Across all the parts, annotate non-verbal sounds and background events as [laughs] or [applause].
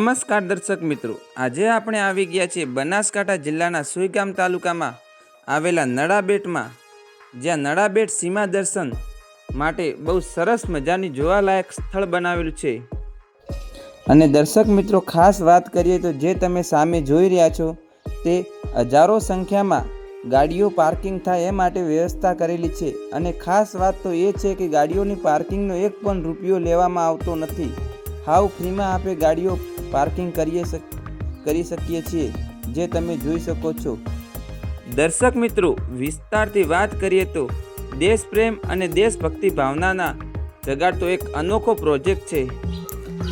નમસ્કાર દર્શક મિત્રો. આજે આપણે આવી ગયા છીએ બનાસકાંઠા જિલ્લાના સુઈગામ તાલુકામાં આવેલા નડાબેટમાં જ્યાં નડાબેટ સીમા દર્શન માટે બહુ સરસ મજાની જોવાલાયક સ્થળ બનાવેલું છે. અને દર્શક મિત્રો, ખાસ વાત કરીએ તો જે તમે સામે જોઈ રહ્યા છો, તે હજારો સંખ્યામાં ગાડીઓ પાર્કિંગ થાય એ માટે વ્યવસ્થા કરેલી છે. અને ખાસ વાત તો એ છે કે ગાડીઓની પાર્કિંગનો એક પણ રૂપિયો લેવામાં આવતો નથી. હાવ ફ્રીમાં આપે ગાડીઓ પાર્કિંગ કરીએ કરી શકીએ છીએ જે તમે જોઈ શકો છો. દર્શક મિત્રો વિસ્તારથી વાત કરીએ તો દેશ પ્રેમ અને દેશભક્તિ ભાવનાના જગાડતો એક અનોખો પ્રોજેક્ટ છે.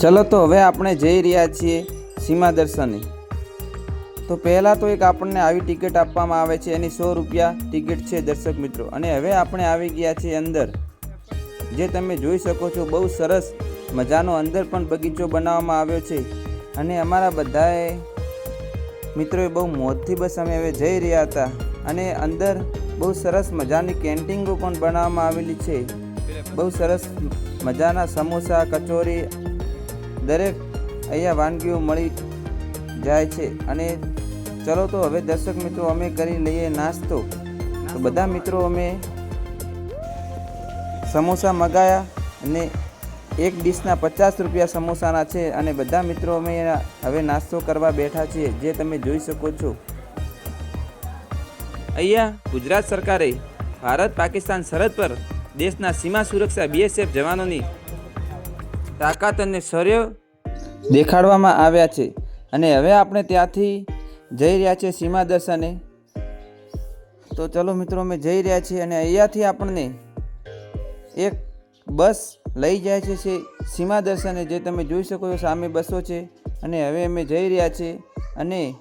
ચલો તો હવે આપણે જઈ રહ્યા છીએ સીમા દર્શને. તો પહેલાં તો એક આપણને આવી ટિકિટ આપવામાં આવે છે એની સો રૂપિયા ટિકિટ છે દર્શક મિત્રો. અને હવે આપણે આવી ગયા છીએ અંદર જે તમે જોઈ શકો છો બહુ સરસ મજાનો અંદર પણ બગીચો બનાવવામાં આવ્યો છે. અને અમારા બધાએ મિત્રોએ બહુ મોજથી બસ અમે હવે જઈ રહ્યા હતા અને અંદર બહુ સરસ મજાની કેન્ટીંગો પણ બનાવવામાં આવેલી છે. બહુ સરસ મજાના સમોસા કચોરી દરેક અહીંયા વાનગીઓ મળી જાય છે. અને ચલો તો હવે દર્શક મિત્રો અમે કરી લઈએ નાસ્તો. તો બધા મિત્રો અમે સમોસા મગાયા અને એક ડીશના પચાસ રૂપિયા સમોસાના છે અને બધા મિત્રો અમે હવે નાસ્તો કરવા બેઠા છીએ, જે તમે જોઈ શકો છો. અહીંયા ગુજરાત સરકારે ભારત, પાકિસ્તાન સરહદ પર દેશના સીમા સુરક્ષા બીએસએફ જવાનોની તાકાત અને શૌર્ય દેખાડવામાં આવ્યા છે. અને હવે આપણે ત્યાંથી જઈ રહ્યા છીએ સીમા દર્શને. તો ચલો મિત્રો, અમે જઈ રહ્યા છીએ અને અહીંયાથી આપણને એક બસ લઈ જાય છે છે સીમા દર્શને. જે તમે જોઈ શકો છો, સામે બસો છે અને હવે અમે જઈ રહ્યા છીએ અને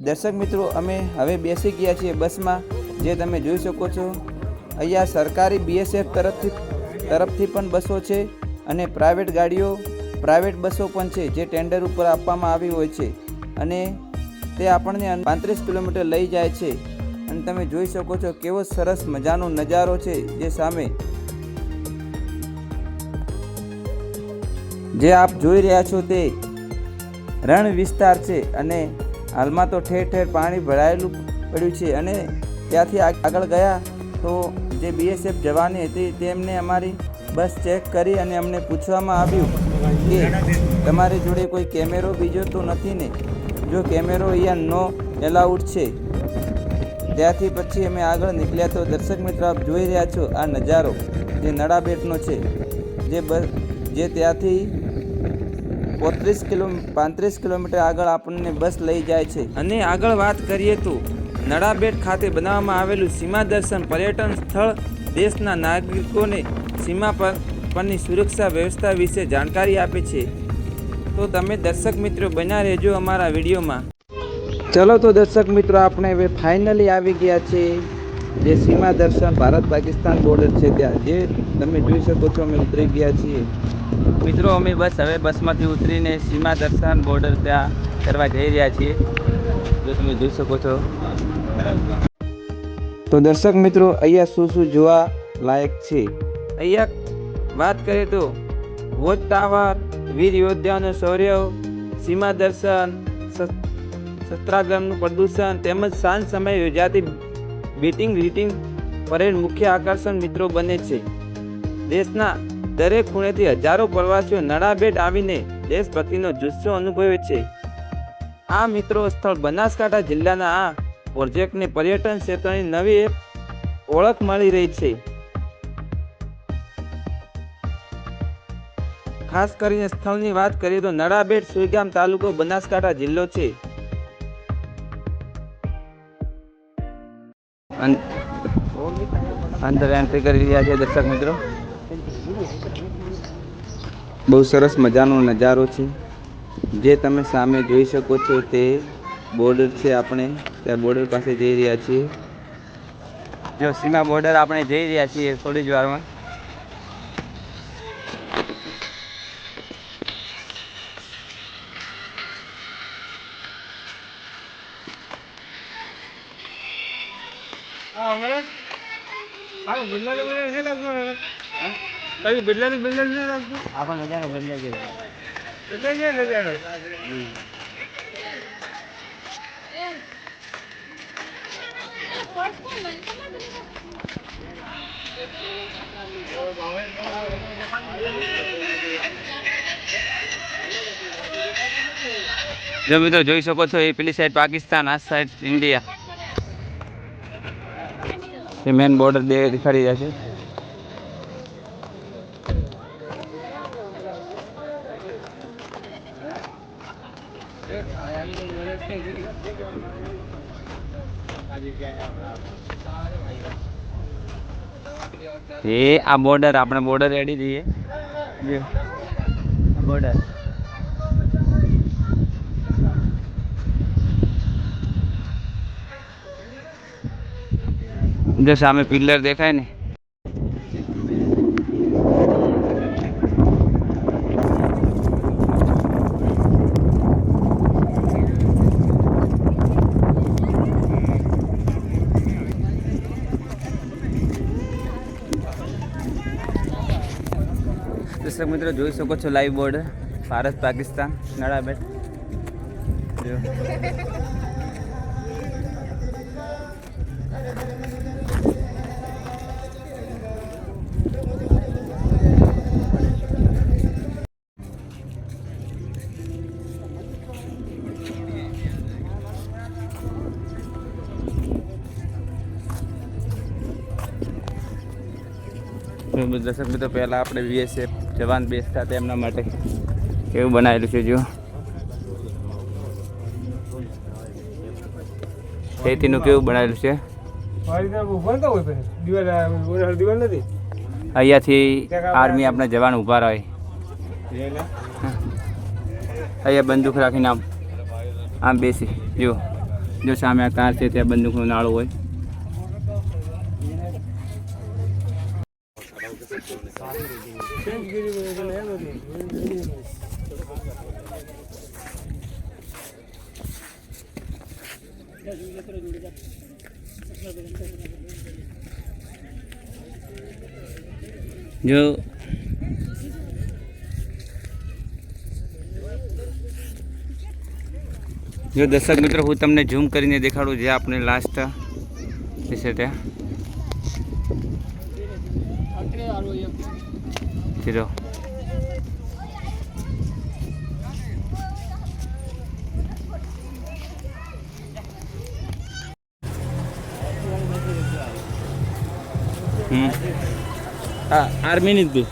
દર્શક મિત્રો, અમે હવે બેસી ગયા છીએ બસમાં. જે તમે જોઈ શકો છો, અહીંયા સરકારી બીએસએફ તરફથી તરફથી પણ બસો છે અને પ્રાઇવેટ ગાડીઓ પ્રાઇવેટ બસો પણ છે જે ટેન્ડર ઉપર આપવામાં આવી હોય છે. અને તે આપણને પાંત્રીસ કિલોમીટર લઈ જાય છે. અને તમે જોઈ શકો છો, કેવો સરસ મજાનો નજારો છે જે સામે જે આપ જોઈ રહ્યા છો તે રણ વિસ્તાર છે અને હાલમાં તો ઠેર ઠેર પાણી ભરાયેલું પડ્યું છે અને ત્યાંથી આગ- આગળ ગયા તો જે બીએસએફ જવાની હતી તેમને અમારી બસ ચેક કરી અને અમને પૂછવામાં આવ્યું કે તમારી જોડે કોઈ કેમેરો બીજો તો નથી ને? જો કેમેરો અહીંયા નો એલાઉડ છે. ત્યાંથી પછી અમે આગળ નીકળ્યા તો દર્શક મિત્રો આપ જોઈ રહ્યા છો આ નજારો જે નડાબેટનો છે. જે બસ જે ત્યાંથી પોત્રીસ કિલો, પાંત્રીસ કિલોમીટર આગળ આપણને બસ લઈ જાય છે. અને આગળ વાત કરીએ તો, નડાબેટ ખાતે બનાવવામાં આવેલું સીમા દર્શન પર્યટન સ્થળ દેશના નાગરિકોને સીમા પર, પરની સુરક્ષા વ્યવસ્થા વિશે જાણકારી આપે છે. તો તમે દર્શક મિત્રો બન્યા રહેજો અમારા વિડીયોમાં. ચલો તો દર્શક મિત્રો, આપણે હવે ફાઇનલી આવી ગયા છે જે સીમા દર્શન ભારત પાકિસ્તાન બોર્ડર છે ત્યાં, જે તમે જોઈ શકો છો, અમે ઉતરી ગયા છીએ. મિત્રો અમે બસ હવે બસમાંથી ઉતરીને સીમા દર્શન બોર્ડર ત્યાં કરવા જઈ રહ્યા છીએ. જો તમે જોઈ શકો છો. તો દર્શક મિત્રો અહીંયા શું શું જોવા લાયક છે? અહીંયા વાત કરીએ તો વોચ ટાવર વીર યોદ્ધાનો શૌર્ય સીમા દર્શન સ- પ્રદૂષણ તેમજ સાંજ સમયે યોજાતી બીટિંગ રીટિંગ પરેડ મુખ્ય આકર્ષણ મિત્રો બને છે. દેશના દરેક ખૂણેથી હજારો પ્રવાસીઓ નડાબેટ આવીને દેશભક્તિનો જુસ્સો અનુભવે છે. આ મિત્રો સ્થળ બનાસકાંઠા જિલ્લાના આ પ્રોજેક્ટને પર્યટન ક્ષેત્રની નવી એક ઓળખ મળી રહી છે. ખાસ કરીને સ્થળની વાત કરીએ તો નડાબેટ સુઈગામ તાલુકો બનાસકાંઠા જિલ્લો છે. અંદર એન્ટ્રી કરી રહ્યા છે દર્શક મિત્રો. બહુ સરસ મજાનો નજારો છે. જે તમે સામે જોઈ શકો છો તે બોર્ડર છે આપણે. ત્યાં બોર્ડર પાસે જઈ રહ્યા છીએ. જો સીમા બોર્ડર આપણે જઈ રહ્યા છીએ થોડી જ વારમાં. જો મિત્રો જોઈ શકો છો એ પેલી સાઈડ પાકિસ્તાન આ સાઈડ ઇન્ડિયા એ મેન બોર્ડર દે દેખાડી રહ્યા છે. એ આ બોર્ડર આપણે બોર્ડર રેડી દઈએ બોર્ડર જો સામે પિલ્લર દેખાય ને. દર્શક મિત્રો જોઈ શકો છો લાઈવ બોર્ડર ભારત, પાકિસ્તાન નડાબેટ જો. દર્શક મિત્રો, પહેલાં આપણે વીએસએફ જવાન બેસતા હતા એમના માટે. એવું બનાવેલું છે જો ખેતીનું કેવું બનાવેલું છે? અહીંયાથી આર્મી આપણા જવાન ઊભા રહે. અહીંયા બંદૂક રાખીને આમ આમ બેસી. જો જો સામે આ કાર છે ત્યાં બંદૂકનું નાળું હોય. જો. જો દર્શક મિત્રો હું તમને ઝૂમ કરીને દેખાડું જે આપણે લાસ્ટ છે ત્યાં હમ હા આર્મીની જ બી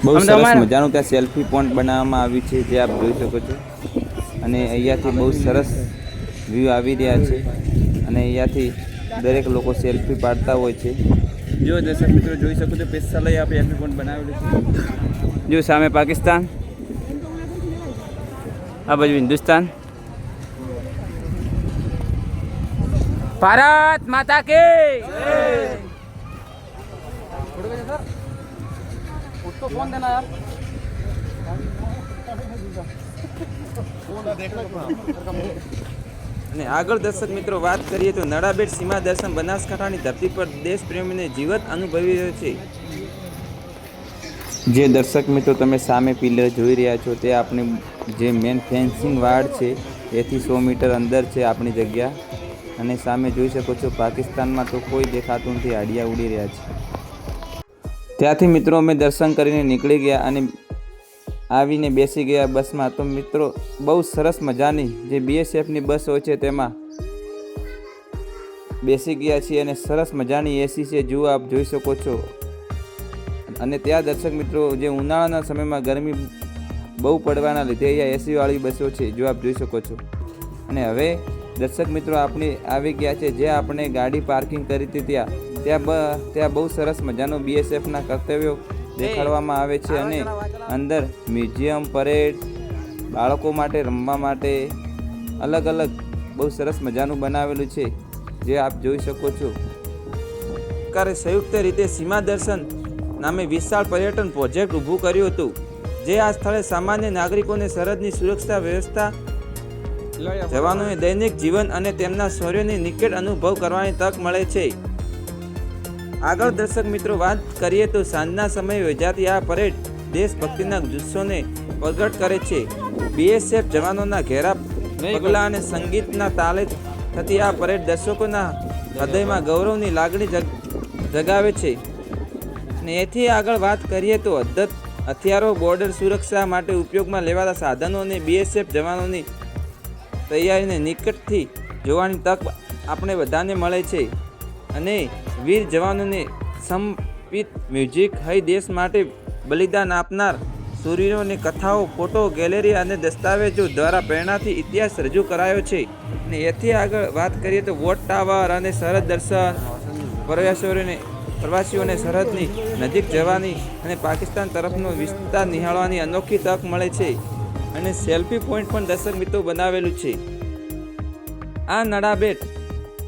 બહુ સરસ મજાનું ત્યાં સેલ્ફી પોઈન્ટ બનાવવામાં આવ્યું છે જે આપ જોઈ શકો છો. અને અહીંયાથી બહુ સરસ વ્યૂ આવી રહ્યા છે અને અહીંયાથી દરેક લોકો સેલ્ફી પાડતા હોય છે જો દર્શક મિત્રો જોઈ શકો છો પેશાલય આપણે સેલ્ફી પોઈન્ટ બનાવેલું છે જો સામે પાકિસ્તાન આ બાજુ હિન્દુસ્તાન ભારત માતા કે અને આગળ દર્શક મિત્રો વાત કરીએ તો નડાબેટ સીમા દર્શન બનાસકાંઠાની ધરતી પર દેશ પ્રેમીને જીવત અનુભવી રહ્યો છે. જે દર્શક મિત્રો તમે સામે પિલર જોઈ રહ્યા છો તે આપણી જે મેન ફેન્સિંગ વાડ છે, એથી સો મીટર અંદર છે આપણી જગ્યા. અને સામે જોઈ શકો છો પાકિસ્તાનમાં તો કોઈ દેખાતું નથી, આડિયા ઉડી રહ્યા છે. ત્યાંથી મિત્રો અમે દર્શન કરીને નીકળી ગયા અને આવીને બેસી ગયા બસમાં. તો મિત્રો, બહુ સરસ મજાની જે બીએસએફની બસ હોય છે તેમાં બેસી ગયા છીએ અને સરસ મજાની એસી છે. જુઓ, આપ જોઈ શકો છો. અને ત્યાં દર્શક મિત્રો, જે ઉનાળાના સમયમાં ગરમી બહુ પડવાના લીધે અહીંયા એસીવાળી બસો છે. જો આપ જોઈ શકો છો. અને હવે દર્શક મિત્રો, આપણે આવી ગયા છે જે આપણે ગાડી પાર્કિંગ કરી હતી ત્યાં. ત્યાં બ, ત્યાં બહુ સરસ મજાનો બીએસએફના કર્તવ્યો દેખાડવામાં આવે છે અને અંદર મ્યુઝિયમ પરેડ બાળકો માટે રમવા માટે અલગ અલગ બહુ સરસ મજાનું બનાવેલું છે. જે આપ જોઈ શકો છો. સરકારે સંયુક્ત રીતે સીમા દર્શન નામે વિશાળ પર્યટન પ્રોજેક્ટ ઊભું કર્યું હતું જે આ સ્થળે સામાન્ય નાગરિકોને સરહદની સુરક્ષા વ્યવસ્થા જવાનોએ દૈનિક જીવન અને તેમના શૌર્યની નિકટ અનુભવ કરવાની તક મળે છે. આગળ દર્શક મિત્રો વાત કરીએ તો સાંજના સમયે યોજાતી આ પરેડ દેશભક્તિના જુસ્સોને પ્રગટ કરે છે. બીએસએફ જવાનોના ઘેરા પગલા અને સંગીતના તાલે થતી આ પરેડ દર્શકોના હૃદયમાં ગૌરવની લાગણી જગ જગાવે છે. અને એથી આગળ વાત કરીએ તો અદ્ધત હથિયારો બોર્ડર સુરક્ષા માટે ઉપયોગમાં લેવાતા સાધનો અને બીએસએફ જવાનોની તૈયારીને નિકટથી જોવાની તક આપણે બધાને મળે છે. અને વીર જવાનોને સમર્પિત મ્યુઝિક હઈ દેશ માટે બલિદાન આપનાર સૂર્યોની કથાઓ, ફોટો, ગેલેરી અને દસ્તાવેજો દ્વારા પ્રેરણાથી ઇતિહાસ રજૂ કરાયો છે. અને એથી આગળ વાત કરીએ તો વોટ ટાવર અને સરહદ દર્શન, પ્રવાસીઓને પ્રવાસીઓને સરહદની નજીક જવાની અને પાકિસ્તાન તરફનો વિસ્તાર નિહાળવાની અનોખી તક મળે છે અને સેલ્ફી પોઈન્ટ પણ દર્શક મિત્રો બનાવેલું છે. આ નડાબેટ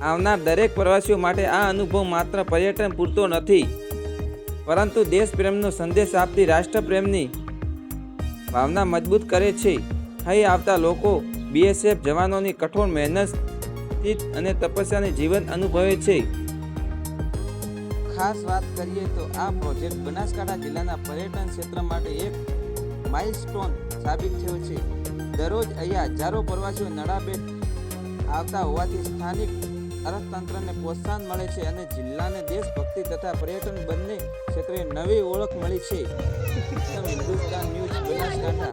આવનાર દરેક પ્રવાસીઓ માટે આ અનુભવ માત્ર પર્યટન પૂરતો નથી. પરંતુ દેશપ્રેમનો સંદેશ આપતી રાષ્ટ્રપ્રેમની ભાવના મજબૂત કરે છે. અહીં આવતા લોકો બીએસએફ જવાનોની કઠોર મહેનત અને તપસ્યાને જીવન અનુભવે છે. ખાસ વાત કરીએ તો આ પ્રોજેક્ટ બનાસકાંઠા જિલ્લાના પર્યટન ક્ષેત્ર માટે એક માઇલસ્ટોન સાબિત થયો છે. દરરોજ અહીંયા હજારો પ્રવાસીઓ નડાબેટ આવતા હોવાથી સ્થાનિક અર્થતંત્રને પ્રોત્સાહન મળે છે અને જિલ્લાને દેશભક્તિ તથા પર્યટન બંને ક્ષેત્રે નવી ઓળખ મળી છે. [laughs] હિન્દુસ્તાન ન્યૂઝ બનાસકાંઠા